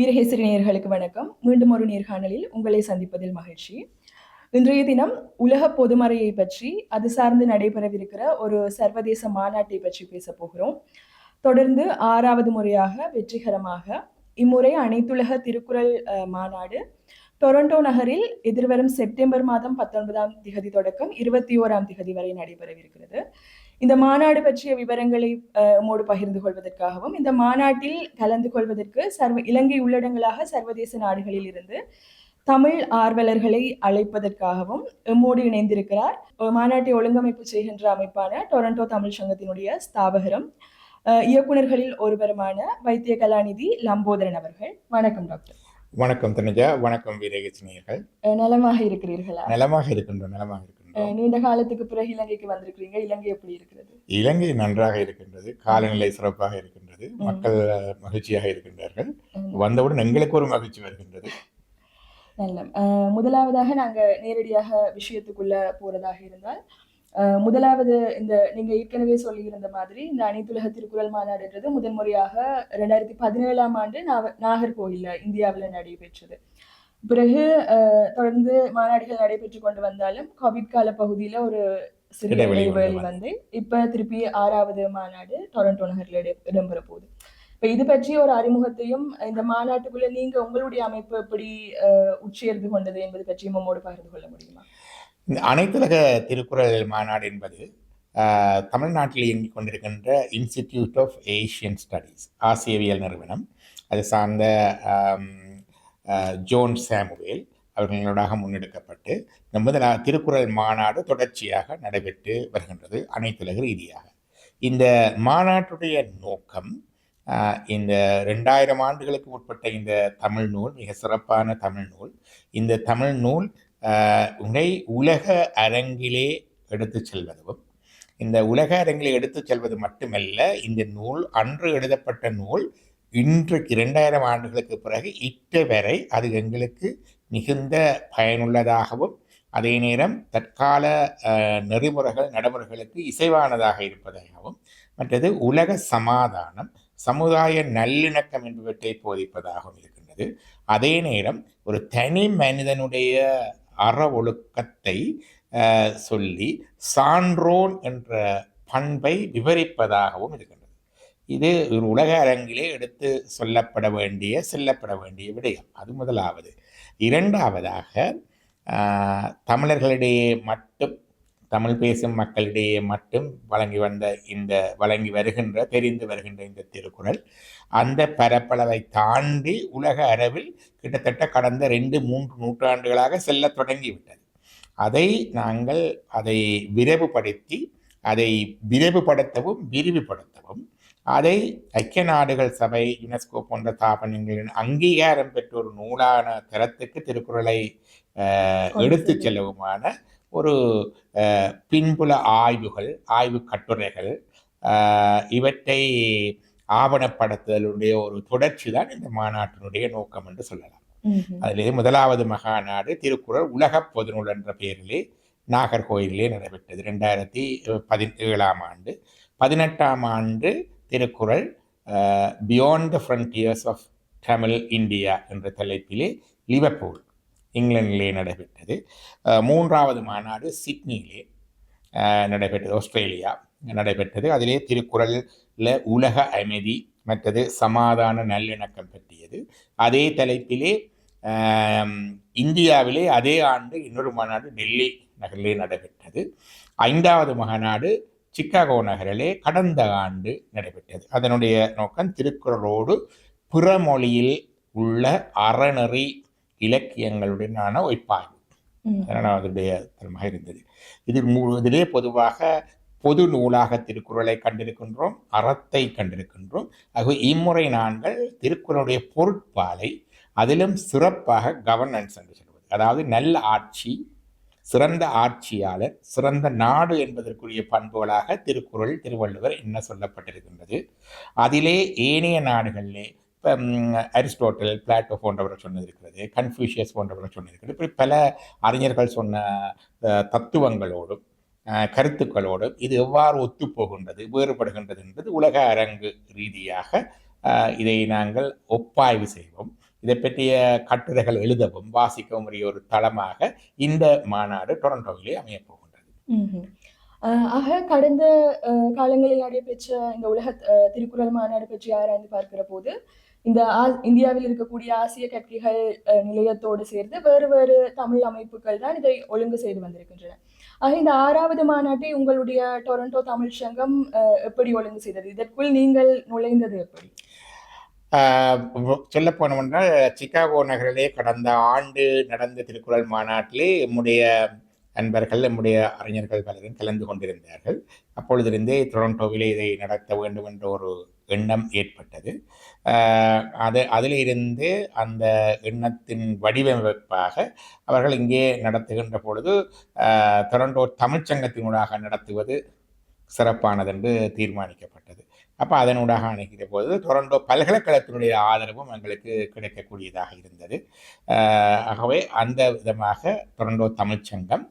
வீரகேசரி நேயர்களுக்கு வணக்கம். மீண்டும் ஒரு நேர்காணலில் உங்களை சந்திப்பதில் மகிழ்ச்சி. இன்றைய தினம் உலக பொதுமறையை பற்றி அது சார்ந்து நடைபெறவிருக்கிற ஒரு சர்வதேச மாநாட்டை பற்றி பேச போகிறோம். தொடர்ந்து ஆறாவது முறையாக வெற்றிகரமாக இம்முறை அனைத்துலக திருக்குறள் அஹ், மாநாடு டொரண்டோ நகரில் எதிர்வரும் செப்டம்பர் மாதம் பத்தொன்பதாம் திகதி தொடக்கம் இருபத்தி ஓராம் திகதி வரை நடைபெறவிருக்கிறது. இந்த மாநாடு பற்றிய விவரங்களை அஹ், உம்மோடு பகிர்ந்து கொள்வதற்காகவும் இந்த மாநாட்டில் கலந்து கொள்வதற்கு சர்வ இலங்கை உள்ளடங்களாக சர்வதேச நாடுகளில் இருந்து தமிழ் ஆர்வலர்களை அழைப்பதற்காகவும் எம்மோடு இணைந்திருக்கிறார். மாநாட்டை ஒழுங்கமைப்பு செய்கின்ற அமைப்பான டொரண்டோ தமிழ் சங்கத்தினுடைய ஸ்தாபகரும் அஹ், இயக்குனர்களில் ஒருவருமான வைத்திய கலாநிதி லம்போதரன் அவர்கள். வணக்கம் டாக்டர். வணக்கம் தனுஜா. வணக்கம் வீரகேசனியர்கள் அஹ், நலமாக இருக்கிறீர்களா? நலமாக இருக்கின்றோம் நலமாக இருக்கின்றோம். நீண்ட காலத்துக்கு பிறகு இலங்கைக்கு வந்திருக்கிறீங்க. இலங்கை எப்படி இருக்கிறது? இலங்கை நன்றாக இருக்கின்றது. காலநிலை சிறப்பாக இருக்கின்றது. மக்கள் மகிழ்ச்சியாக இருக்கின்றார்கள். வந்தவுடன் எங்களுக்கு ஒரு மகிழ்ச்சி வருகின்றது. நல்ல முதலாவதாக நாங்க நேரடியாக விஷயத்துக்குள்ள போறதாக இருந்தால் அஹ், முதலாவது இந்த நீங்க ஏற்கனவே சொல்லியிருந்த மாதிரி இந்த அனைத்துலக திருக்குறள் மாநாடுன்றது முதன் முறையாக ரெண்டாயிரத்தி பதினேழாம் ஆண்டு நாவ- நாகர்கோயில்ல இந்தியாவில் நடைபெற்றது. பிறகு தொடர்ந்து மாநாடுகள் நடைபெற்று கொண்டு வந்தாலும் கோவிட் கால பகுதியில ஒரு சிறிய இடைவெளி வந்து இப்ப திருப்பி ஆறாவது மாநாடு டொரண்டோ நகர்ல இட- இடம்பெற போகுது. இப்ப இது பற்றி ஒரு அறிமுகத்தையும் இந்த மாநாட்டுக்குள்ள நீங்க உங்களுடைய அமைப்பு எப்படி அஹ், உட்சேர்ந்து கொண்டது என்பது பற்றியும் நம்மோடு பகிர்ந்து கொள்ள முடியுமா? இந்த அனைத்துலக திருக்குறள் மாநாடு என்பது தமிழ்நாட்டில் இயங்கிக் கொண்டிருக்கின்ற இன்ஸ்டிடியூட் ஆஃப் ஏஷியன் ஸ்டடீஸ் ஆசியவியல் நிறுவனம். அது சார்ந்த ஜோன் சாமுவேல் அவர்களோடாக முன்னெடுக்கப்பட்டு இந்த முதலா திருக்குறள் மாநாடு தொடர்ச்சியாக நடைபெற்று வருகின்றது அனைத்துலக ரீதியாக. இந்த மாநாட்டுடைய நோக்கம் இந்த ரெண்டாயிரம் ஆண்டுகளுக்கு உட்பட்ட இந்த தமிழ் நூல் மிக சிறப்பான தமிழ் நூல் இந்த தமிழ் நூல் உடை உலக அரங்கிலே எடுத்துச் செல்வதும் இந்த உலக அரங்கிலே எடுத்துச் செல்வது மட்டுமல்ல இந்த நூல் அன்று எழுதப்பட்ட நூல் இன்றைக்கு இரண்டாயிரம் ஆண்டுகளுக்கு பிறகு இட்ட வரை அது எங்களுக்கு மிகுந்த பயனுள்ளதாகவும் அதே நேரம் தற்கால நெறிமுறைகள் நடைமுறைகளுக்கு இசைவானதாக இருப்பதாகவும் மற்றது உலக சமாதானம் சமுதாய நல்லிணக்கம் என்பவற்றை போதிப்பதாகவும் இருக்கின்றது. அதே நேரம் ஒரு தனி மனிதனுடைய அற ஒழுக்கத்தை சொல்லி சான்றோன் என்ற பண்பை விவரிப்பதாகவும் இருக்கின்றது. இது ஒரு உலக அரங்கிலே எடுத்து சொல்லப்பட வேண்டிய செல்லப்பட வேண்டிய விடயம். அது முதலாவது. இரண்டாவதாக தமிழர்களிடையே மட்டும் தமிழ் பேசும் மக்களிடையே மட்டும் வழங்கி வந்த இந்த வழங்கி வருகின்ற தெரிந்து வருகின்ற இந்த திருக்குறள் அந்த பரப்பளவை தாண்டி உலக அளவில் கிட்டத்தட்ட கடந்த ரெண்டு மூன்று நூற்றாண்டுகளாக செல்லத் தொடங்கிவிட்டது. அதை நாங்கள் அதை விரைவுபடுத்தி அதை விரைவுபடுத்தவும் விரிவுபடுத்தவும் அதை ஐக்கிய நாடுகள் சபை யுனெஸ்கோ போன்ற தாபனங்களின் அங்கீகாரம் பெற்ற ஒரு நூலான தரத்துக்கு திருக்குறளை செல்லும். செல்லவுமான ஒரு பின்புல ஆய்வுகள் ஆய்வு கட்டுரைகள் இவற்றை ஆவணப்படுத்துதலுடைய ஒரு தொடர்ச்சி தான் இந்த மாநாட்டினுடைய நோக்கம் என்று சொல்லலாம். அதிலே முதலாவது மகாநாடு திருக்குறள் உலகப் பொதுநூல் என்ற பெயரிலே நாகர்கோயிலிலே நடைபெற்றது ரெண்டாயிரத்தி பதினேழாம் ஆண்டு பதினெட்டாம் ஆண்டு Thirukkural beyond the frontiers of Tamil India என்ற தலைப்பிலே லிவர்பூல் இங்கிலாந்திலே நடைபெற்றது. மூன்றாவது மாநாடு சிட்னியிலே நடைபெற்றது ஆஸ்திரேலியா நடைபெற்றது. அதிலே திருக்குறளில் உலக அமைதி மற்றது சமாதான நல்லிணக்கம் பற்றியது. அதே தலைப்பிலே இந்தியாவிலே அதே ஆண்டு இன்னொரு மாநாடு டெல்லி நகரிலே நடைபெற்றது. ஐந்தாவது மாநாடு சிக்காகோ நகரிலே கடந்த ஆண்டு நடைபெற்றது. அதனுடைய நோக்கம் திருக்குறளோடு பிற மொழியில் உள்ள அறநெறி இலக்கியங்களுடனான ஒய்ப்பாய்வு. அதனால் அதனுடைய தரமாக இருந்தது. இது இதிலே பொதுவாக பொது நூலாக திருக்குறளை கண்டிருக்கின்றோம் அறத்தை கண்டிருக்கின்றோம். ஆகவே இம்முறை நாங்கள் திருக்குறளுடைய பொருட்பாலை அதிலும் சிறப்பாக கவர்னன்ஸ் என்று சொல்வது. அதாவது நல்ல ஆட்சி சிறந்த ஆட்சியாளர் சிறந்த நாடு என்பதற்குரிய பண்புகளாக திருக்குறள் திருவள்ளுவர் என்ன சொல்லப்பட்டிருக்கின்றது. அதிலே ஏனைய நாடுகளிலே இப்போ அரிஸ்டோட்டல் பிளாட்டோ போன்றவர்கள் சொன்னதிருக்கிறது கன்ஃபியூஷியஸ் போன்றவர்கள் சொன்னிருக்கிறது இப்படி பல அறிஞர்கள் சொன்ன தத்துவங்களோடும் கருத்துக்களோடும் இது எவ்வாறு ஒத்துப்போகின்றது வேறுபடுகின்றது என்பது உலக அரங்கு ரீதியாக இதை நாங்கள் ஒப்பாய்வு செய்வோம். இதை பற்றிய கட்டுரைகள் எழுதவும் வாசிக்கவும் உரிய ஒரு தளமாக இந்த மாநாடு டொரண்டோவிலே அமையப்போகின்றது ஆக கடந்த காலங்களில் நடைபெற்ற இந்த உலக திருக்குறள் மாநாடு பற்றி ஆராய்ந்து பார்க்கிற போது இந்த ஆ- இந்தியாவில் இருக்கக்கூடிய ஆசிய கட்சிகள் அஹ், நிலையத்தோடு சேர்ந்து வேறு வேறு தமிழ் அமைப்புகள் தான் இதை ஒழுங்கு செய்து வந்திருக்கின்றன. ஆக இந்த ஆறாவது மாநாட்டை உங்களுடைய டொரண்டோ தமிழ் சங்கம் எப்படி ஒழுங்கு செய்தது? இதற்குள் நீங்கள் நுழைந்தது எப்படி? சொல்ல போனோம்னால் சிகாகோ நகரிலே கடந்த ஆண்டு நடந்த திருக்குறள் மாநாட்டிலே நம்முடைய நண்பர்கள் நம்முடைய அறிஞர்கள் பலரும் கலந்து கொண்டிருந்தார்கள். அப்பொழுதிருந்தே டொரண்டோவிலே இதை நடத்த வேண்டும் என்ற ஒரு எண்ணம் ஏற்பட்டது. அது அதிலிருந்து அந்த எண்ணத்தின் வடிவமைப்பாக அவர்கள் இங்கே நடத்துகின்ற பொழுது ஆஹ் டொரண்டோ தமிழ்ச்சங்கத்தினூடாக நடத்துவது சிறப்பானது என்று தீர்மானிக்கப்பட்டது. அப்போ அதனூடாக அணுகிற போது டொரண்டோ பல்கலைக்கழகத்தினுடைய ஆதரவும் எங்களுக்கு கிடைக்கக்கூடியதாக இருந்தது. ஆகவே அந்த விதமாக டொரண்டோ தமிழ்ச்சங்கம்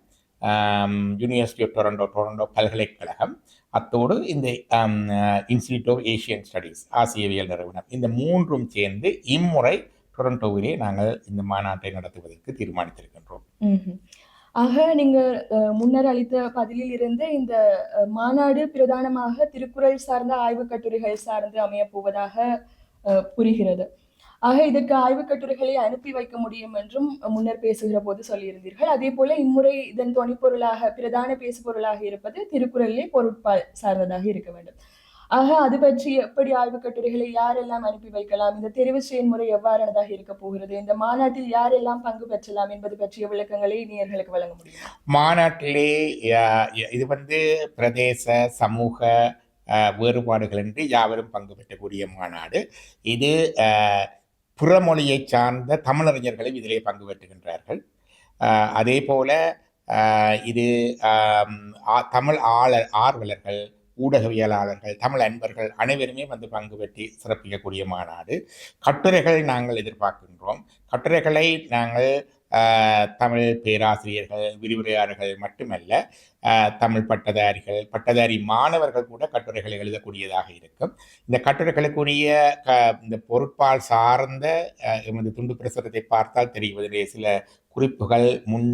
யூனிவர்சிட்டி ஆஃப் டொரண்டோ டொரண்டோ பல்கலைக்கழகம் அத்தோடு இந்த இன்ஸ்டிடியூட் ஆஃப் ஏஷியன் ஸ்டடீஸ் ஆசியவியல் நிறுவனம் இந்த மூன்றும் சேர்ந்து இம்முறை டொரண்டோவிலே நாங்கள் இந்த மாநாட்டை நடத்துவதற்கு தீர்மானித்திருக்கின்றோம். ஆக நீங்க முன்னர் அளித்த பதிலில் இருந்து இந்த மாநாடு பிரதானமாக திருக்குறள் சார்ந்த ஆய்வுக் கட்டுரைகள் சார்ந்து அமைய போவதாக புரிகிறது. ஆக இதற்கு ஆய்வுக் கட்டுரைகளை அனுப்பி வைக்க முடியும் என்றும் முன்னர் பேசுகிற போது சொல்லியிருந்தீர்கள். அதே போல இம்முறை இதன் தொனிப்பொருளாக பிரதான பேசுபொருளாக இருப்பது திருக்குறளிலே பொருட்பால் சார்ந்ததாக இருக்க வேண்டும். ஆக அது பற்றி எப்படி ஆய்வு கட்டுரைகளை யாரெல்லாம் அனுப்பி வைக்கலாம்? இந்த தெரிவு செயல்முறை எவ்வாறானதாக இருக்க போகிறது? இந்த மாநாட்டில் யாரெல்லாம் பங்கு பெற்றலாம் என்பது பற்றிய விளக்கங்களை நேயர்களுக்கு வழங்க முடியும்? மாநாட்டிலே இது வந்து பிரதேச சமூக வேறுபாடுகள் வேறுபாடுகளின்றி யாவரும் பங்கு பெற்றக்கூடிய மாநாடு. இது புறமொழியை சார்ந்த தமிழறிஞர்களும் இதிலே பங்கு பெற்றுகின்றார்கள். அதே போல இது ஆ- தமிழ் ஆள ஆர்வலர்கள் ஊடகவியலாளர்கள் தமிழ் அன்பர்கள் அனைவருமே வந்து பங்கு பெற்றி சிறப்பிக்கக்கூடிய மாநாடு. கட்டுரைகளை நாங்கள் எதிர்பார்க்கின்றோம். கட்டுரைகளை நாங்கள் தமிழ் பேராசிரியர்கள் விரிவுரையாளர்கள் மட்டுமல்ல தமிழ் பட்டதாரிகள் பட்டதாரி மாணவர்கள் கூட கட்டுரைகளை எழுதக்கூடியதாக இருக்கும். இந்த கட்டுரைகளுக்குரிய க இந்த பொருட்பால் சார்ந்த எமது துண்டு பிரசுரத்தை பார்த்தால் தெரிவதிலே சில குறிப்புகள் முன்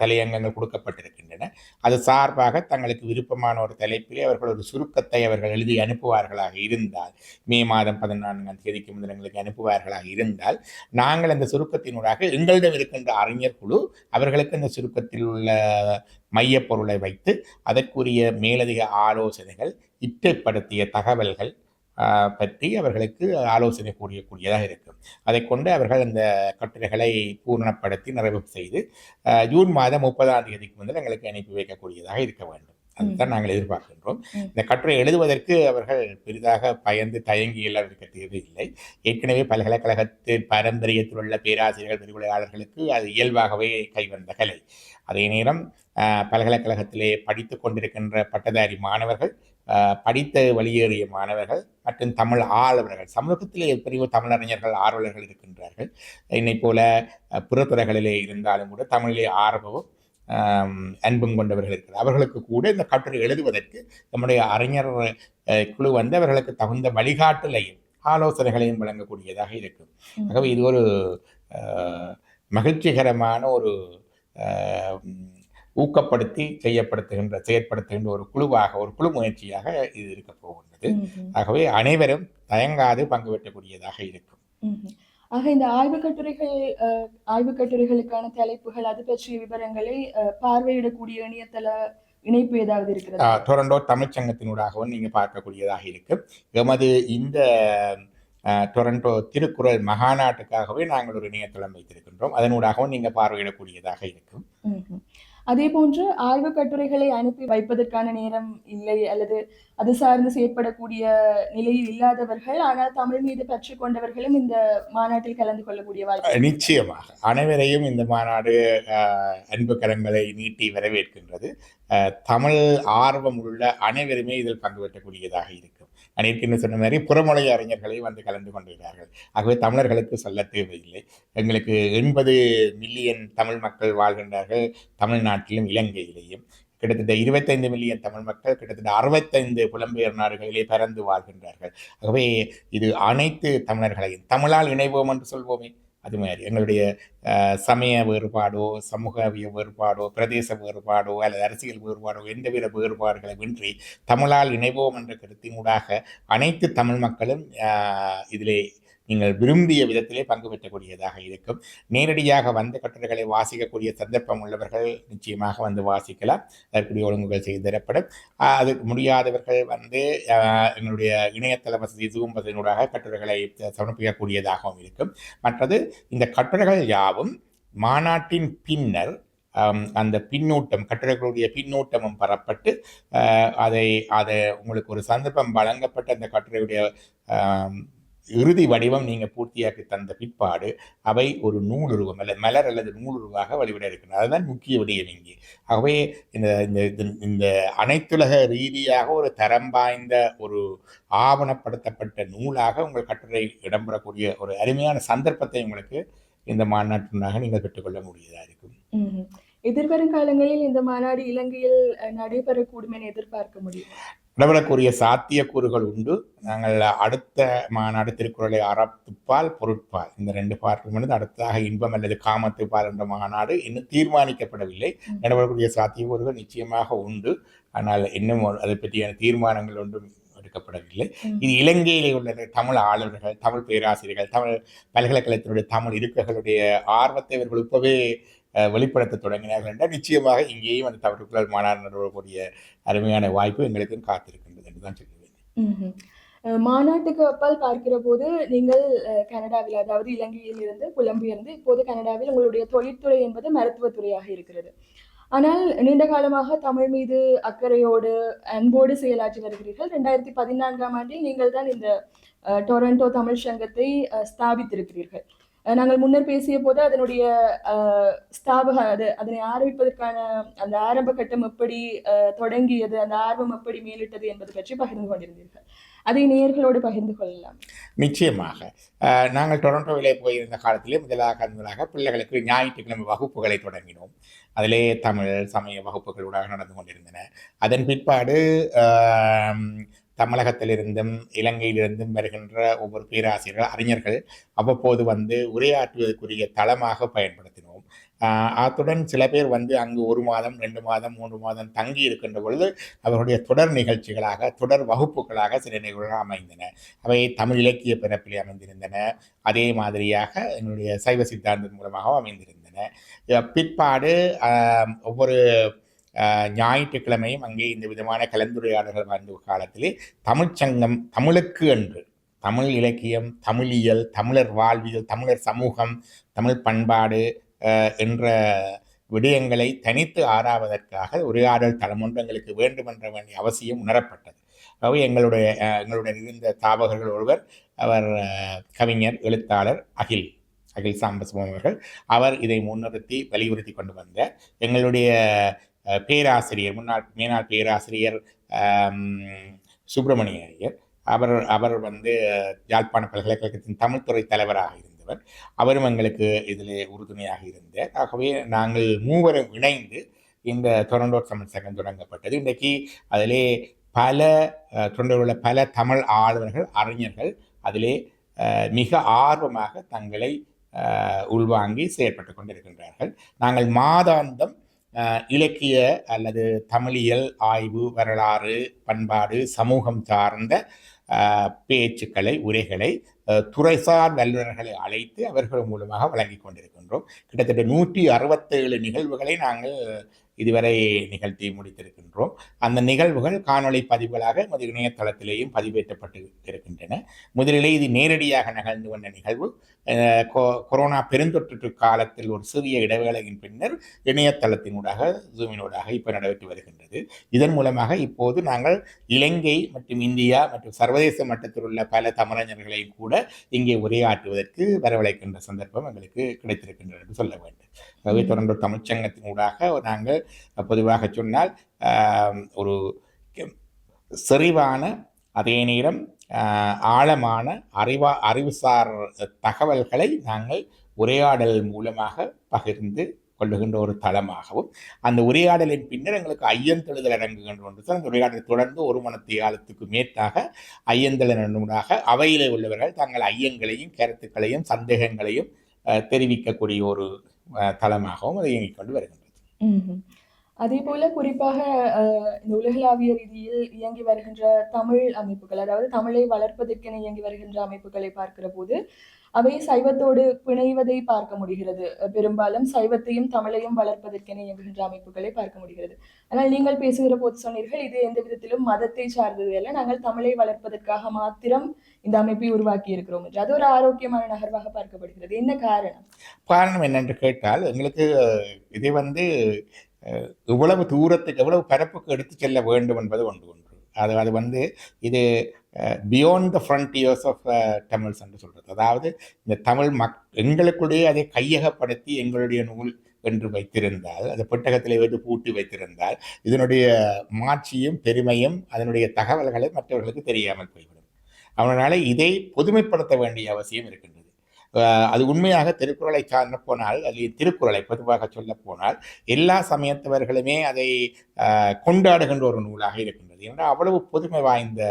தலையங்கங்கள் கொடுக்கப்பட்டிருக்கின்றன. அது சார்பாக தங்களுக்கு விருப்பமான ஒரு தலைப்பிலே அவர்கள் ஒரு சுருக்கத்தை அவர்கள் எழுதி அனுப்புவார்களாக இருந்தால் மே மாதம் பதினான்காம் தேதிக்கு முதல் எங்களுக்கு அனுப்புவார்களாக இருந்தால் நாங்கள் அந்த சுருக்கத்தினூடாக எங்களிடம் இருக்கின்ற அறிஞர் குழு அவர்களுக்கு அந்த சுருக்கத்தில் உள்ள மையப் பொருளை வைத்து அதற்குரிய மேலதிக ஆலோசனைகள் இட்டைப்படுத்திய தகவல்கள் பற்றி அவர்களுக்கு ஆலோசனை கூறியக்கூடியதாக இருக்கும். அதை கொண்டு அவர்கள் அந்த கட்டுரைகளை பூரணப்படுத்தி நிறைவு செய்து ஜூன் மாதம் முப்பதாம் தேதிக்கு முதல் எங்களுக்கு அனுப்பி வைக்கக்கூடியதாக இருக்க வேண்டும். அதுதான் நாங்கள் எதிர்பார்க்கின்றோம். இந்த கட்டுரை எழுதுவதற்கு அவர்கள் பெரிதாக பயந்து தயங்கி எல்லாம் இருக்க தேவையில்லை. ஏற்கனவே பல்கலைக்கழகத்தின் பாரம்பரியத்தில் உள்ள பேராசிரியர்கள் விரிவுரையாளர்களுக்கு அது இயல்பாகவே கைவந்த கலை. அதே நேரம் பல்கலைக்கழகத்திலே படித்து கொண்டிருக்கின்ற பட்டதாரி மாணவர்கள் படித்த படித்து வெளியேறிய மாணவர்கள் மற்றும் தமிழ் ஆளுநர்கள் சமூகத்திலே பெரிய தமிழறிஞர்கள் ஆர்வலர்கள் இருக்கின்றார்கள். என்னை போல புறத்துறைகளிலே துறைகளிலே இருந்தாலும் கூட தமிழிலே ஆர்வமும் அன்பும் கொண்டவர்கள் இருக்கிறார். அவர்களுக்கு கூட இந்த கட்டுரை எழுதுவதற்கு நம்முடைய அறிஞர் குழு வந்து அவர்களுக்கு தகுந்த வழிகாட்டலையும் ஆலோசனைகளையும் வழங்கக்கூடியதாக இருக்கும். ஆகவே இது ஒரு மகிழ்ச்சிகரமான ஒரு ஊக்கப்படுத்தி செய்யப்படுத்துகின்ற செயற்படுத்துகின்ற ஒரு குழுவாக ஒரு குழு முயற்சியாக இது இருக்க போகின்றது. ஆகவே அனைவரும் தயங்காது பங்கு பெற்றக்கூடியதாக இருக்கும். ஆக இந்த ஆய்வுக் கட்டுரைகள் அஹ், ஆய்வுக் கட்டுரைகளுக்கான தலைப்புகள் அது பற்றிய விவரங்களை பார்வையிடக்கூடிய இணையதள இணைப்பு ஏதாவது இருக்கிறதா டொரண்டோ தமிழ்ச்சங்கத்தினூடாகவும் நீங்கள் பார்க்கக்கூடியதாக இருக்கும் எமது இந்த டொரண்டோ திருக்குறள் மகாநாட்டுக்காகவே நாங்கள் ஒரு இணையதளம் வைத்திருக்கின்றோம் அதனூடாகவும் நீங்கள் பார்வையிடக்கூடியதாக இருக்கும். அதே போன்று ஆய்வுக் கட்டுரைகளை அனுப்பி வைப்பதற்கான நேரம் இல்லை அல்லது அது சார்ந்து செயற்படக்கூடிய நிலையில் இல்லாதவர்கள் ஆனால் தமிழ் மீது பற்று கொண்டவர்களும் இந்த மாநாட்டில் கலந்து கொள்ளக்கூடிய வாய்ப்பு நிச்சயமாக. அனைவரையும் இந்த மாநாடு அன்பு கரங்களை நீட்டி வரவேற்கின்றது. தமிழ் ஆர்வம் உள்ள அனைவருமே இதில் பங்கு பெற்றக்கூடியதாக இருக்கும் அனைத்துன்னு சொன்ன மாதிரி புறமொழி அறிஞர்களையும் வந்து கலந்து கொண்டிருக்கிறார்கள். ஆகவே தமிழர்களுக்கு சொல்ல தேவையில்லை. எங்களுக்கு எண்பது மில்லியன் தமிழ் மக்கள் வாழ்கின்றார்கள் தமிழ்நாட்டிலும் இலங்கையிலேயும். கிட்டத்தட்ட இருபத்தைந்து மில்லியன் தமிழ் மக்கள் கிட்டத்தட்ட அறுபத்தைந்து புலம்பெயர் நாடுகளிலே பறந்து வாழ்கின்றார்கள். ஆகவே இது அனைத்து தமிழர்களையும் தமிழால் இணைவோம் என்று சொல்வோமே. அது மாதிரி. எங்களுடைய சமய வேறுபாடோ சமூகவிய வேறுபாடோ பிரதேச வேறுபாடோ அல்லது அரசியல் வேறுபாடோ எந்தவித வேறுபாடுகளை இன்றி தமிழால் இணைவோம் என்ற கருத்தினூடாக அனைத்து தமிழ் மக்களும் இதிலே நீங்கள் விரும்பிய விதத்திலே பங்கு பெற்றக்கூடியதாக இருக்கும். நேரடியாக வந்த கட்டுரைகளை வாசிக்கக்கூடிய சந்தர்ப்பம் உள்ளவர்கள் நிச்சயமாக வந்து வாசிக்கலாம். அதற்குரிய ஒழுங்குகள் செய்து தரப்படும் அதுக்கு முடியாதவர்கள் வந்து எங்களுடைய இணையதள வசதி இதுவும் வசதியினூடாக கட்டுரைகளை சமர்ப்பிக்கக்கூடியதாகவும் இருக்கும். மற்றது இந்த கட்டுரைகள் யாவும் மாநாட்டின் பின்னர் அந்த பின்னூட்டம் கட்டுரைகளுடைய பின்னூட்டமும் பெறப்பட்டு அதை அதை உங்களுக்கு ஒரு சந்தர்ப்பம் வழங்கப்பட்ட அந்த கட்டுரையுடைய இறுதி வடிவம் நீங்கள் பூர்த்தியாக்கி தந்த பிற்பாடு அவை ஒரு நூலுருவம் அல்லது மலர் அல்லது நூலுருவாக வழிவிட இருக்கின்றன. அதுதான் முக்கிய விடயம் இங்கே. ஆகவே இந்த இந்த இந்த- இந்த அனைத்துலக ரீதியாக ஒரு தரம் வாய்ந்த ஒரு ஆவணப்படுத்தப்பட்ட நூலாக உங்கள் கட்டுரை இடம்பெறக்கூடிய ஒரு அருமையான சந்தர்ப்பத்தை உங்களுக்கு இந்த மாநாட்டினாக நீங்கள் பெற்றுக்கொள்ள முடியதாக இருக்கும்? எதிர்வரும் காலங்களில் இந்த மாநாடு இலங்கையில் நடைபெறக்கூடும் என எதிர்பார்க்க முடியும். நடைபெறக்கூடிய சாத்தியக்கூறுகள் உண்டு. நாங்கள் அடுத்த மாநாடு திருக்குறளை அறத்துப்பால் பொருட்பால். இந்த ரெண்டு பார்க்கும் அடுத்ததாக இன்பம் அல்லது காமத்துப்பால் என்ற மாநாடு இன்னும் தீர்மானிக்கப்படவில்லை. நடைபெறக்கூடிய சாத்தியக்கூறுகள் நிச்சயமாக உண்டு. ஆனால் இன்னும் அதை பற்றியான தீர்மானங்கள் ஒன்றும் எடுக்கப்படவில்லை. இது இலங்கையிலே உள்ள தமிழ் ஆளுநர்கள் தமிழ் பேராசிரியர்கள் தமிழ் பல்கலைக்கழகத்தினுடைய தமிழ் இருக்கைகளுடைய ஆர்வத்தை இவர்கள் இப்பவே வெளிப்படுத்த தொடங்கினார்கள் என்றால் நிச்சயமாக இங்கேயும் அந்த தமிழ்குழல் மாநாடு நடைபெறக்கூடிய அருமையான வாய்ப்பு எங்களுக்கும் காத்திருக்கின்றது என்று தான் சொல்லுவேன் மாநாட்டுக்கு அப்பால் பார்க்கிற போது நீங்கள் கனடாவில் அதாவது இலங்கையில் இருந்து புலம்பெயர்ந்து இப்போது கனடாவில் உங்களுடைய தொழில்துறை என்பது மருத்துவத்துறையாக இருக்கிறது. ஆனால் நீண்ட காலமாக தமிழ் மீது அக்கறையோடு அன்போடு செயலாற்றி வருகிறீர்கள். ரெண்டாயிரத்தி பதினான்காம் ஆண்டில் நீங்கள் தான் இந்த டொரண்டோ தமிழ் சங்கத்தை ஸ்தாபித்திருக்கிறீர்கள். நாங்கள் முன்னர் பேசிய போது அதனுடைய ஸ்தாபக அது அதனை ஆரம்பிப்பதற்கான அந்த ஆரம்ப கட்டம் எப்படி தொடங்கியது அந்த ஆர்வம் எப்படி மேலிட்டது என்பது பற்றி பகிர்ந்து கொண்டிருந்தீர்கள். அதை நேர்களோடு பகிர்ந்து கொள்ளலாம். நிச்சயமாக. நாங்கள் டொரண்டோவிலே போயிருந்த காலத்திலே முதலாக முதலாக பிள்ளைகளுக்கு ஞாயிற்றுக்கிழமை வகுப்புகளை தொடங்கினோம். அதிலே தமிழ் சமய வகுப்புகளூடாக நடந்து கொண்டிருந்தன. அதன் பிற்பாடு தமிழகத்திலிருந்தும் இலங்கையிலிருந்தும் வருகின்ற ஒவ்வொரு பேராசிரியர்கள் அறிஞர்கள் அவ்வப்போது வந்து உரையாற்றுவதற்குரிய தளமாக பயன்படுத்தினோம். அத்துடன் சில பேர் வந்து அங்கு ஒரு மாதம் ரெண்டு மாதம் மூன்று மாதம் தங்கி இருக்கின்ற பொழுது அவருடைய தொடர் நிகழ்ச்சிகளாக தொடர் வகுப்புகளாக சில நிகழ்வுகள் அமைந்தன. அவை தமிழ் இலக்கிய பிறப்பிலே அமைந்திருந்தன. அதே மாதிரியாக என்னுடைய சைவ சித்தாந்தம் மூலமாகவும் அமைந்திருந்தன. பிற்பாடு ஒவ்வொரு ஞாயிற்றுக்கிழமையும் அங்கே இந்த விதமான கலந்துரையாடல்கள் வாழ்ந்த காலத்திலே தமிழ்ச்சங்கம் தமிழுக்கு என்று தமிழ் இலக்கியம் தமிழியல் தமிழர் வாழ்வியல் தமிழர் சமூகம் தமிழ் பண்பாடு என்ற விடயங்களை தனித்து ஆராவதற்காக உரையாடல் தளமொன்று எங்களுக்கு வேண்டும் என்ற வேண்டிய அவசியம் உணரப்பட்டது. ஆகவே எங்களுடைய எங்களுடன் இருந்த தாபகர்கள் ஒருவர் அவர் கவிஞர் எழுத்தாளர் அகில் அகில் சாம்பசிவம் அவர்கள் அவர் இதை முன்னிறுத்தி வலியுறுத்தி கொண்டு வந்த எங்களுடைய பேராசிரியர் முன்னாள் மேனாள் பேராசிரியர் சுப்பிரமணிய ஐயர் அவர் அவர் வந்து யாழ்ப்பாண பல்கலைக்கழகத்தின் தமிழ்துறை தலைவராக இருந்தவர். அவரும் எங்களுக்கு இதில் உறுதுணையாக இருந்தார். ஆகவே நாங்கள் மூவரும் இணைந்து இந்த டொரண்டோ தமிழ் சங்கம் தொடங்கப்பட்டது. இன்றைக்கு அதிலே பல அஹ், உள்ள பல தமிழ் ஆளுநர்கள் அறிஞர்கள் அதிலே மிக ஆர்வமாக தங்களை உள்வாங்கி செயற்பட்டு கொண்டிருக்கின்றார்கள். நாங்கள் மாதாந்தம் இலக்கிய அல்லது தமிழியல் ஆய்வு வரலாறு பண்பாடு சமூகம் சார்ந்த பேச்சுக்களை உரைகளை துறைசார் வல்லுநர்களை அழைத்து அவர்கள் மூலமாக வழங்கி கொண்டிருக்கின்றோம். கிட்டத்தட்ட நூற்றி அறுபத்தேழு நிகழ்வுகளை நாங்கள் இதுவரை நிகழ்த்தி முடித்திருக்கின்றோம். அந்த நிகழ்வுகள் காணொளி பதிவுகளாக எமது இணையதளத்திலேயும் பதிவேற்றப்பட்டு இருக்கின்றன முதலிலே இது நேரடியாக நிகழ்ந்து வந்த நிகழ்வு. கொ- கொரோனா பெருந்தொற்று காலத்தில் ஒரு சிறிய இடைவேளையின் பின்னர் இணையதளத்தினூடாக ஜூமினூடாக இப்போ நடைபெற்று வருகின்றது. இதன் மூலமாக இப்போது நாங்கள் இலங்கை மற்றும் இந்தியா மற்றும் சர்வதேச மட்டத்தில் உள்ள பல தமிழறிஞர்களையும் கூட இங்கே உரையாற்றுவதற்கு வரவழைக்கின்ற சந்தர்ப்பம் எங்களுக்கு கிடைத்திருக்கின்றது என்று சொல்ல வேண்டும். ஆகவே தொடர்ந்து தமிழ்ச்சங்கத்தினூடாக நாங்கள் பொதுவாக சொன்னால் ஒரு செறிவான அதே நேரம் ஆழமான அறிவா அறிவுசார் தகவல்களை நாங்கள் உரையாடல் மூலமாக பகிர்ந்து கொள்ளுகின்ற ஒரு தளமாகவும் அந்த உரையாடலின் பின்னர் எங்களுக்கு ஐயந்தெழுதல் அரங்குகின்ற ஒன்று தான். அந்த உரையாடலை தொடர்ந்து ஒரு மணத்தி காலத்துக்கு மேற்காக ஐயந்தெழுதலாக அவையிலே உள்ளவர்கள் தங்கள் ஐயங்களையும் கருத்துக்களையும் சந்தேகங்களையும் தெரிவிக்கக்கூடிய ஒரு தளமாகவும் அதை இயங்கிக் கொண்டு வருகின்றது அதே போல குறிப்பாக அஹ், இந்த உலகளாவிய ரீதியில் இயங்கி வருகின்ற தமிழ் அமைப்புகள் அதாவது தமிழை வளர்ப்பதற்கென இயங்கி வருகின்ற அமைப்புகளை பார்க்கிற போது அவை சைவத்தோடு பிணைவதை பார்க்க முடிகிறது. பெரும்பாலும் சைவத்தையும் தமிழையும் வளர்ப்பதற்கென இயங்குகின்ற அமைப்புகளை பார்க்க முடிகிறது. ஆனால் நீங்கள் பேசுகிற போது சொன்னீர்கள் இது எந்த விதத்திலும் மதத்தை சார்ந்தது அல்ல. நாங்கள் தமிழை வளர்ப்பதற்காக மாத்திரம் இந்த அமைப்பை உருவாக்கி இருக்கிறோம் என்று. அது ஒரு ஆரோக்கியமான நகர்வாக பார்க்கப்படுகிறது. என்ன காரணம்? காரணம் என்னென்று கேட்டால் எங்களுக்கு இதை வந்து எவ்வளவு தூரத்துக்கு எவ்வளவு பரப்புக்கு எடுத்து செல்ல வேண்டும் என்பது ஒன்று ஒன்று. அது அது வந்து இது beyond the frontiers of Tamils என்று சொல்கிறது அதாவது இந்த தமிழ் மக் எங்களுக்குள்ளேயே அதை கையகப்படுத்தி எங்களுடைய நூல் என்று வைத்திருந்தால் அது புத்தகத்தில் வந்து பூட்டி வைத்திருந்தால் இதனுடைய மாட்சியும் பெருமையும் அதனுடைய தகவல்களை மற்றவர்களுக்கு தெரியாமல் போய்விடும். அவனால் இதை பொதுமைப்படுத்த வேண்டிய அவசியம் இருக்கின்றது. அது உண்மையாக திருக்குறளை சார்ந்த போனால் அது திருக்குறளை பொதுவாக சொல்ல போனால் எல்லா சமயத்தவர்களுமே அதை கொண்டாடுகின்ற ஒரு நூலாக இருக்கின்றது. ஏன்னா அவ்வளவு பொதுமை வாய்ந்த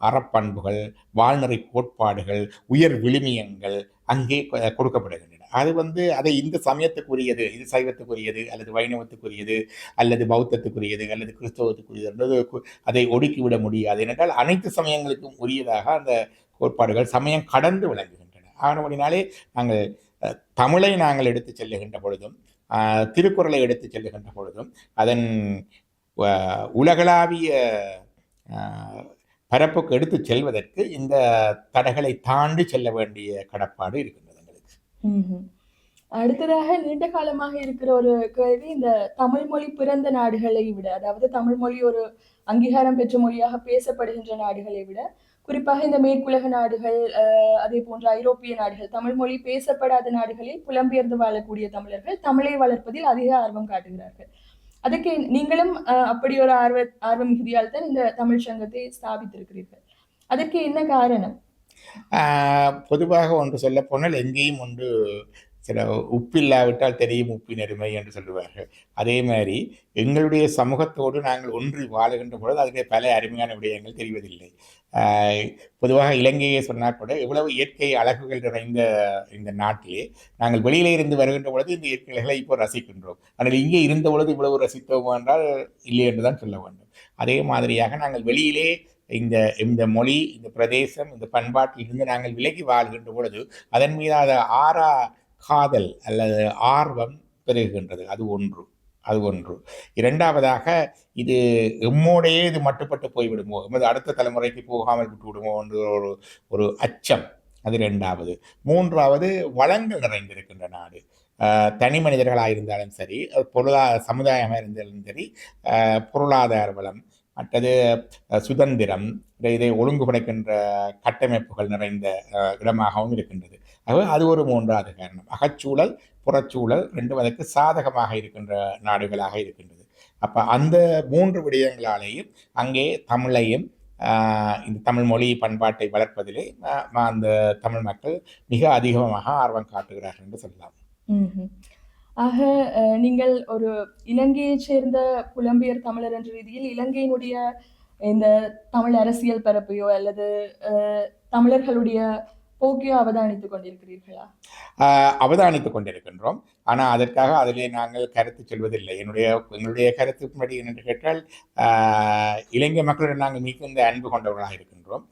அறப்பண்புகள் வாழ்நறை கோட்பாடுகள் உயர் விழுமியங்கள் அங்கே கொடுக்கப்படுகின்றன. அது வந்து அதை இந்த சமயத்துக்குரியது இது சைவத்துக்குரியது அல்லது வைணவத்துக்குரியது அல்லது பௌத்தத்துக்குரியது அல்லது கிறிஸ்தவத்துக்குரியது என்பது அதை ஒடுக்கிவிட முடியாது. ஏனென்றால் அனைத்து சமயங்களுக்கும் உரியதாக அந்த கோட்பாடுகள் சமயம் கடந்து விளங்குகின்றன. ஆனபடினாலே நாங்கள் தமிழை நாங்கள் எடுத்து செல்லுகின்ற பொழுதும் அஹ், திருக்குறளை எடுத்து செல்லுகின்ற பொழுதும் அதன் அஹ், உலகளாவிய பரப்புக்கு எடுத்து செல்வதற்கு இந்த தடைகளை தாண்டி செல்ல வேண்டிய கடப்பாடு இருக்கின்றது எங்களுக்கு. அடுத்ததாக நீண்ட காலமாக இருக்கிற ஒரு கேள்வி இந்த தமிழ் மொழி பிறந்த நாடுகளை விட அதாவது தமிழ் மொழி ஒரு அங்கீகாரம் பெற்ற மொழியாக பேசப்படுகின்ற நாடுகளை விட குறிப்பாக இந்த மேற்குலக நாடுகள் அதே போன்ற ஐரோப்பிய நாடுகள் தமிழ் மொழி பேசப்படாத நாடுகளில் புலம்பெயர்ந்து வாழக்கூடிய தமிழர்கள் தமிழை வளர்ப்பதில் அதிக ஆர்வம் காட்டுகிறார்கள். அதுக்கு நீங்களும் அஹ், அப்படி ஒரு ஆர்வ ஆர்வம் மிகுதியால் தான் இந்த தமிழ் சங்கத்தை ஸ்தாபித்திருக்கிறீர்கள். அதற்கு என்ன காரணம்? ஆஹ் பொதுவாக ஒன்று சொல்ல போனால் எங்கேயும் ஒன்று சில உப்பில்லாவிட்டால் தெரியும் உப்பின் அருமை என்று சொல்லுவார்கள். அதே மாதிரி எங்களுடைய சமூகத்தோடு நாங்கள் ஒன்றி வாழுகின்ற பொழுது அதிலே பல அருமையான விடயங்கள் தெரிவதில்லை. பொதுவாக இலங்கையை சொன்னால் கூட எவ்வளவு இயற்கை அழகுகள் நிறைந்த இந்த நாட்டிலே நாங்கள் வெளியிலே இருந்து வருகின்ற பொழுது இந்த இயற்கை இப்போ ரசிக்கின்றோம். ஆனால் இங்கே இருந்த பொழுது இவ்வளவு ரசித்தோம் என்றால் இல்லை என்று தான் சொல்ல வேண்டும். அதே மாதிரியாக நாங்கள் வெளியிலே இந்த இந்த மொழி இந்த பிரதேசம் இந்த பண்பாட்டில் இருந்து நாங்கள் விலகி வாழ்கின்ற பொழுது அதன் மீதான ஆறா காதல் அல்லது ஆர்வம் பெருகுகின்றது. அது ஒன்று. அது ஒன்று. இரண்டாவதாக இது எம்மோடையே இது மட்டுப்பட்டு போய்விடுமோ? எமது அடுத்த தலைமுறைக்கு போகாமல் விட்டு விடுமோ என்று ஒரு ஒரு அச்சம். அது ரெண்டாவது மூன்றாவது வளங்கள் நிறைந்திருக்கின்ற நாடு. தனி மனிதர்களாக இருந்தாலும் சரி பொருளாதார சமுதாயமாக இருந்தாலும் சரி பொருளாதார வளம் மற்றது சுதந்திரம் இதை ஒழுங்குபடைக்கின்ற கட்டமைப்புகள் நிறைந்த இடமாகவும் இருக்கின்றது. ஆகவே அது ஒரு மூன்றாவது காரணம். அகச்சூழல் புறச்சூழல் ரெண்டும் அதற்கு சாதகமாக இருக்கின்ற நாடுகளாக இருக்கின்றது. அப்போ அந்த மூன்று விடயங்களாலேயும் அங்கே தமிழையும் இந்த தமிழ் மொழி பண்பாட்டை வளர்ப்பதிலே அந்த தமிழ் மக்கள் மிக அதிகமாக ஆர்வம் காட்டுகிறார்கள் என்று சொல்லலாம். ஆக நீங்கள் ஒரு இலங்கையைச் சேர்ந்த புலம்பியர் தமிழர் என்ற ரீதியில் இலங்கையினுடைய இந்த தமிழ் அரசியல் பரப்பையோ அல்லது தமிழர்களுடைய போக்கையோ அவதானித்துக் கொண்டிருக்கிறீர்களா? அவதானித்துக் கொண்டிருக்கின்றோம். ஆனால் அதற்காக அதிலே நாங்கள் கருத்து சொல்வதில்லை. என்னுடைய எங்களுடைய கருத்துப்படி என்று கேட்டால் இளைஞர் இலங்கை மக்களிடம் நாங்கள் மிகுந்த அன்பு கொண்டவர்களாக இருக்கின்றோம்.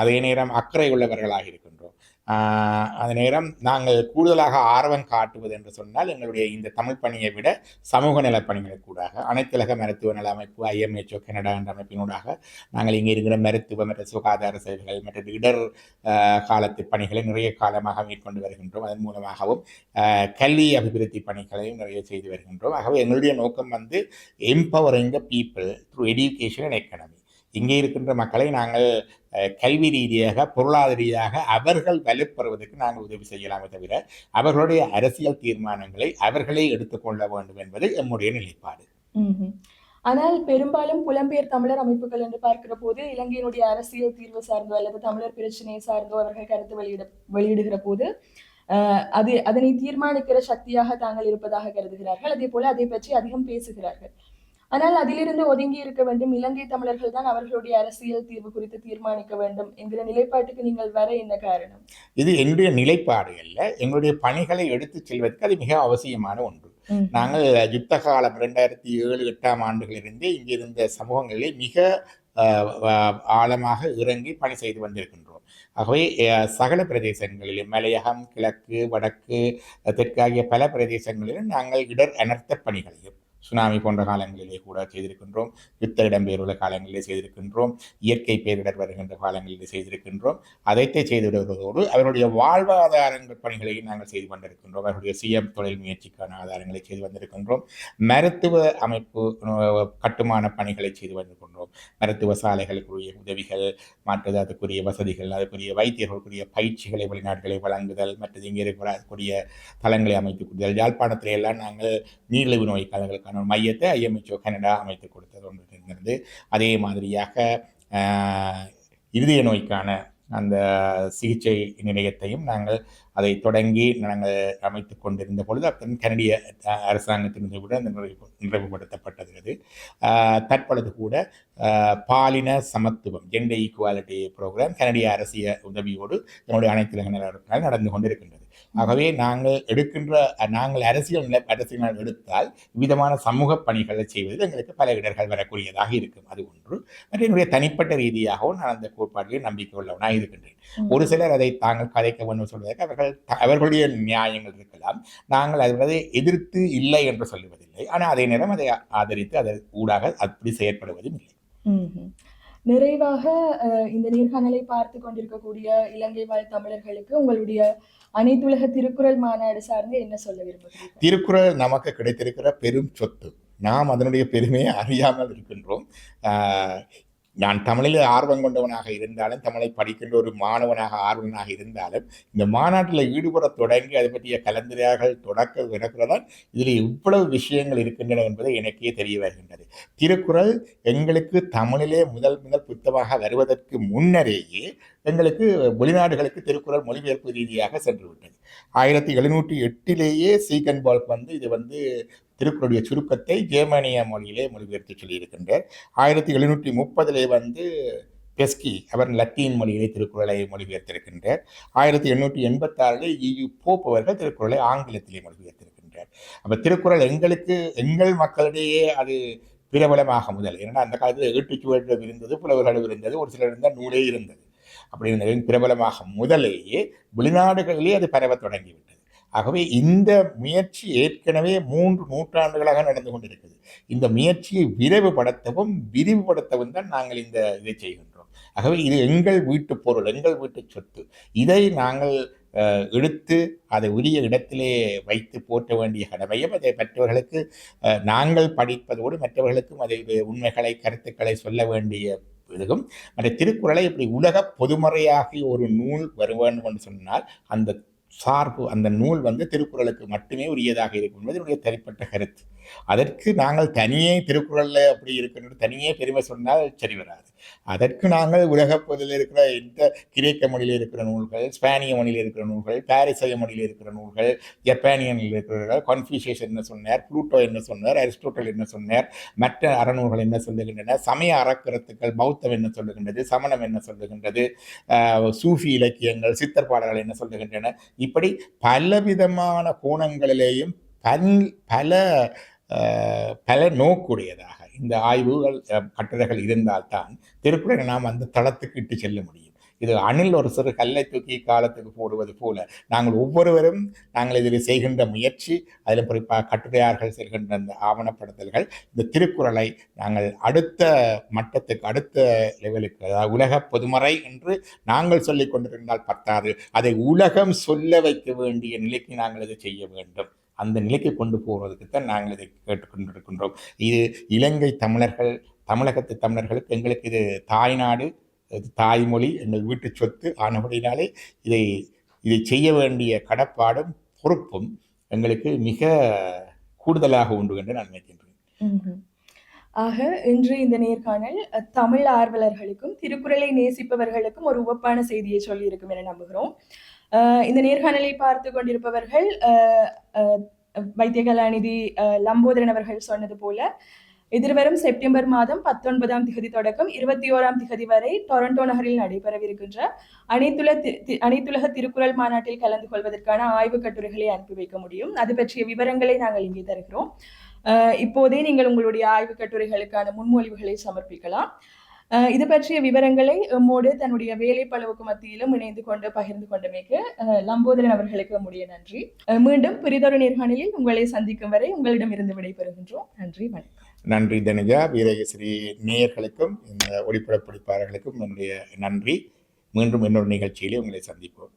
அதே நேரம் அக்கறை உள்ளவர்களாக இருக்கின்றோம். அந்த நேரம் நாங்கள் கூடுதலாக ஆர்வம் காட்டுவது என்று சொன்னால் எங்களுடைய இந்த தமிழ் பணியை விட சமூக நலப்பணிகளை கூடாக அனைத்துலக மருத்துவ நல அமைப்பு ஐஎம்ஹெச்ஓ கனடா என்ற அமைப்பினூடாக நாங்கள் இங்கே இருக்கிற மருத்துவ மற்ற சுகாதார சேவைகள் மற்ற இடர் காலத்து பணிகளை நிறைய காலமாக மேற்கொண்டு வருகின்றோம். அதன் மூலமாகவும் கல்வி அபிவிருத்தி பணிகளையும் நிறைய செய்து வருகின்றோம். ஆகவே எங்களுடைய நோக்கம் வந்து empowering the people through education and economy இங்கே இருக்கின்ற மக்களை நாங்கள் கல்வி ரீதியாக பொருளாதார ரீதியாக அவர்கள் வலுப்பெறுவதற்கு நாங்கள் உதவி செய்யலாமே தவிர அவர்களுடைய அரசியல் தீர்மானங்களை அவர்களே எடுத்துக்கொள்ள வேண்டும் என்பது எம்முடைய நிலைப்பாடு. ஆனால் பெரும்பாலும் புலம்பெயர் தமிழர் அமைப்புகள் என்று பார்க்கிற போது இலங்கையினுடைய அரசியல் தீர்வு சார்ந்தோ அல்லது தமிழர் பிரச்சனையை சார்ந்தோ அவர்கள் கருத்து வெளியிட வெளியிடுகிற போது அது அதனை தீர்மானிக்கிற சக்தியாக தாங்கள் இருப்பதாக கருதுகிறார்கள். அதே போல அதை பற்றி அதிகம் பேசுகிறார்கள். ஆனால் அதிலிருந்து ஒதுங்கி இருக்க வேண்டும். இலங்கை தமிழர்கள் தான் அவர்களுடைய அரசியல் தீர்வு குறித்து தீர்மானிக்க வேண்டும் என்கிற நிலைப்பாட்டுக்கு நீங்கள் வர என்ன காரணம்? இது என்னுடைய நிலைப்பாடு அல்ல. எங்களுடைய பணிகளை எடுத்துச் செல்வதற்கு அது மிக அவசியமான ஒன்று. நாங்கள் யுத்த காலம் ரெண்டாயிரத்தி ஏழு எட்டாம் ஆண்டுகளிலிருந்து இங்கே இருந்த சமூகங்களிலே மிக ஆழமாக இறங்கி பணி செய்து வந்திருக்கின்றோம். ஆகவே சகல பிரதேசங்களிலும் மலையகம் கிழக்கு வடக்கு அஹ், தெற்கு ஆகிய பல பிரதேசங்களிலும் நாங்கள் இடர் அனர்த்த பணிகளையும் சுனாமி போன்ற காலங்களிலே கூட செய்திருக்கின்றோம். யுத்த இடம்பெயர்வுள்ள காலங்களிலே செய்திருக்கின்றோம். இயற்கை பேரிடர் வருகின்ற காலங்களிலே செய்திருக்கின்றோம். அதைத்தே செய்துவிடுவதோடு அவருடைய வாழ்வாதாரங்கள் பணிகளையும் நாங்கள் செய்து கொண்டிருக்கின்றோம். அவருடைய சுயம் தொழில் முயற்சிக்கான ஆதாரங்களை செய்து வந்திருக்கின்றோம். மருத்துவ அமைப்பு கட்டுமான பணிகளை செய்து வந்திருக்கின்றோம். மருத்துவ சாலைகளுக்குரிய உதவிகள் மற்றது அதுக்குரிய வசதிகள் அதுக்குரிய வைத்தியர்களுக்குரிய பயிற்சிகளை வெளிநாடுகளை வழங்குதல் மற்றது இங்கே இருக்கக்கூடிய தளங்களை அமைத்துக் கொடுத்தல் யாழ்ப்பாணத்திலே எல்லாம் நாங்கள் நீரிழிவு அதற்கான ஒரு மையத்தை ஐஎம்ஹெச்ஓ கனடா அமைத்து கொடுத்தது ஒன்று அதே மாதிரியாக இருதய நோய்க்கான அந்த சிகிச்சை நிலையத்தையும் நாங்கள் அதை தொடங்கி நாங்கள் அமைத்து கொண்டிருந்த பொழுது அப்போ கனடிய அரசாங்கத்திலிருந்து கூட அந்த நிறைவு நிறைவுபடுத்தப்பட்டது தற்பொழுது கூட பாலின சமத்துவம் ஜெண்டர் ஈக்குவாலிட்டி ப்ரோக்ராம் கனடிய அரசிய உதவியோடு என்னுடைய அனைத்து நடந்து கொண்டிருக்கின்றது ஆகவே நாங்கள் எடுக்கின்ற நாங்கள் அரசியல் நிலை அரசியல் எடுத்தால் விதமான சமூக பணிகளை செய்வதில் எங்களுக்கு பல இடர்கள் வரக்கூடியதாக இருக்கும். அது ஒன்று. மற்றும் என்னுடைய தனிப்பட்ட ரீதியாகவும் நான் அந்த கோட்பாட்டில் நம்பிக்கை உள்ளவனாக இருக்கின்றேன். ஒரு சிலர் அதை தாங்கள் கதைக்க வேண்டும் சொல்வதற்கு அவர்கள் அவர்களுடைய நியாயங்கள் இருக்கலாம். நாங்கள் அதை எதிர்த்து இல்லை என்று சொல்லுவதில்லை. ஆனால் அதே நேரம் அதை ஆதரித்து அதன் ஊடாக அப்படி செயற்படுவதும் இல்லை. நிறைவாக அஹ், இந்த நேர்காணலை பார்த்து கொண்டிருக்கக்கூடிய இலங்கை வாழ் தமிழர்களுக்கு உங்களுடைய அனைத்துலக திருக்குறள் மாநாடு சார்ந்து என்ன சொல்ல விரும்புகிறீங்க திருக்குறள் நமக்கு கிடைத்திருக்கிற பெரும் சொத்து. நாம் அதனுடைய பெருமையை அறியாமல் இருக்கின்றோம். ஆஹ், நான் தமிழில் ஆர்வம் கொண்டவனாக இருந்தாலும் தமிழை படிக்கின்ற ஒரு மாணவனாக ஆர்வனாக இருந்தாலும் இந்த மாநாட்டில் ஈடுபட தொடங்கி அதை பற்றிய கலந்துரையாடல் தொடக்க வினக்கிறதால் இதில் இவ்வளவு விஷயங்கள் இருக்கின்றன என்பது எனக்கே தெரிய வருகின்றது. திருக்குறள் எங்களுக்கு தமிழிலே முதல் முதல் புத்தமாக வருவதற்கு முன்னரேயே எங்களுக்கு வெளிநாடுகளுக்கு திருக்குறள் மொழிபெயர்ப்பு ரீதியாக சென்று விட்டது ஆயிரத்தி எழுநூற்றி எட்டிலேயே சீகன் பால்க் வந்து இது வந்து திருக்குறளுடைய சுருக்கத்தை ஜெர்மனிய மொழியிலே மொழிபெயர்த்து சொல்லியிருக்கின்றார். ஆயிரத்தி எழுநூற்றி முப்பதிலே வந்து பெஸ்கி அவர் லத்தீன் மொழியிலே திருக்குறளை மொழிபெயர்த்திருக்கின்றார். ஆயிரத்தி எண்ணூற்றி எண்பத்தாறிலே இயு போப் அவர்கள் திருக்குறளை ஆங்கிலத்திலே மொழிபெயர்த்திருக்கின்றார். அப்போ திருக்குறள் எங்களுக்கு எங்கள் மக்களிடையே அது பிரபலமாக முதல். ஏன்னா அந்த காலத்தில் ஈட்டுச்சுவடில் இருந்தது புலவர்களும் இருந்தது ஒரு சிலர் இருந்தால் நூலே இருந்தது. அப்படி இருந்தது. பிரபலமாக முதலேயே வெளிநாடுகளிலே அது பரவ தொடங்கிவிட்டது. ஆகவே இந்த முயற்சி ஏற்கனவே மூன்று நூற்றாண்டுகளாக நடந்து கொண்டிருக்கிறது. இந்த முயற்சியை விரைவுபடுத்தவும் விரிவுபடுத்தவும் தான் நாங்கள் இந்த இதை செய்கின்றோம். ஆகவே இது எங்கள் வீட்டு பொருள் எங்கள் வீட்டு சொத்து. இதை நாங்கள் எடுத்து அதை உரிய இடத்திலே வைத்து போற்ற வேண்டிய கடமையும் அதை மற்றவர்களுக்கு நாங்கள் படிப்பதோடு மற்றவர்களுக்கும் அதை உண்மைகளை கருத்துக்களை சொல்ல வேண்டிய இதுவும் அந்த திருக்குறளை இப்படி உலக பொதுமறையாகிய ஒரு நூல் வர வேண்டும் என்று சொன்னால் அந்த சார்பு அந்த நூல் வந்து திருக்குறளுக்கு மட்டுமே உரியதாக இருக்கும் என்பது என்னுடைய தனிப்பட்ட கருத்து. அதற்கு நாங்கள் தனியே திருக்குறளில் அப்படி இருக்கணும் தனியே பெருமை சொன்னால் சரி வராது. அதற்கு நாங்கள் உலக இருக்கிற இந்த கிரேக்க மொழியில் இருக்கிற நூல்கள் ஸ்பானிய மொழியில் இருக்கிற நூல்கள் பாரிசய மொழியில் இருக்கிற நூல்கள் ஜப்பானியனில் இருக்கிறவர்கள் கன்ஃபியூஷியஸ் என்ன சொன்னார் புளூட்டோ என்ன சொன்னார் அரிஸ்டோட்டல் என்ன சொன்னார் மற்ற அறநூல்கள் என்ன சொல்லுகின்றன சமய அறக்கருத்துக்கள் பௌத்தம் என்ன சொல்லுகின்றது சமணம் என்ன சொல்லுகின்றது சூஃபி இலக்கியங்கள் சித்தர் பாடல்கள் என்ன சொல்லுகின்றன இப்படி பலவிதமான கோணங்களிலேயும் பல் பல பல நோக்குடையதாக. இந்த ஆய்வுகள் கட்டுரைகள் இருந்தால்தான் திருக்குறளை நாம் அந்த தளத்துக்கு இட்டு செல்ல முடியும். இது அணில் ஒரு சிறு கல்லை தூக்கி காலத்துக்கு போடுவது போல நாங்கள் ஒவ்வொருவரும் நாங்கள் இதில் செய்கின்ற முயற்சி அதில் குறிப்பாக கட்டுரையார்கள் செல்கின்ற அந்த ஆவணப்படுத்தல்கள் இந்த திருக்குறளை நாங்கள் அடுத்த மட்டத்துக்கு அடுத்த லெவலுக்கு அதாவது உலக பொதுமறை என்று நாங்கள் சொல்லிக் கொண்டிருந்தால் பத்தாது. அதை உலகம் சொல்ல வைக்க வேண்டிய நிலைக்கு நாங்கள் இதை செய்ய வேண்டும். அந்த நிலைக்கு கொண்டு போவதற்குத்தான் நாங்கள் இதை கேட்டுக்கொண்டிருக்கின்றோம். இது இலங்கை தமிழர்கள் தமிழகத்து தமிழர்களுக்கு எங்களுக்கு இது தாய்நாடு இது தாய்மொழி எங்கள் வீட்டு சொத்து ஆனபடினாலே இதை இதை செய்ய வேண்டிய கடப்பாடும் பொறுப்பும் எங்களுக்கு மிக கூடுதலாக உண்டு என்று நான் நினைக்கின்றேன். ஆக இன்று இந்த நேர்காணல் தமிழ் ஆர்வலர்களுக்கும் திருக்குறளை நேசிப்பவர்களுக்கும் ஒரு உவப்பான செய்தியை சொல்லி இருக்கும் என நம்புகிறோம். இந்த நேர்காணலை பார்த்து கொண்டிருப்பவர்கள் அஹ், வைத்திய கலாநிதி லம்போதரன் அவர்கள் சொன்னது போல எதிர்வரும் செப்டம்பர் மாதம் பத்தொன்பதாம் திகதி தொடக்கம் இருபத்தி ஓராம் திகதி வரை டொரண்டோ நகரில் நடைபெறவிருக்கின்ற அனைத்துல தி- தி- அனைத்துலக திருக்குறள் மாநாட்டில் கலந்து கொள்வதற்கான ஆய்வு கட்டுரைகளை அனுப்பி வைக்க முடியும். அது பற்றிய விவரங்களை நாங்கள் இங்கே தருகிறோம். இப்போதே நீங்கள் உங்களுடைய ஆய்வுக் கட்டுரைகளுக்கான முன்மொழிவுகளை சமர்ப்பிக்கலாம். இது பற்றிய விவரங்களை எம்மோடு தன்னுடைய வேலை பளவுக்கு மத்தியிலும் இணைந்து கொண்டு பகிர்ந்து கொண்டமைக்கு லம்போதரன் அவர்களுக்கு முடிய நன்றி. மீண்டும் பிரிதொரு நேர்காணலில் உங்களை சந்திக்கும் வரை உங்களிடமிருந்து விடைபெறுகின்றோம். நன்றி வணக்கம். நன்றி தனுஜா. வீரகஸ்ரீ நேயர்களுக்கும் இந்த ஒளிப்படப்பிடிப்பாளர்களுக்கும் என்னுடைய நன்றி. மீண்டும் இன்னொரு நிகழ்ச்சியிலே உங்களை சந்திப்போம்.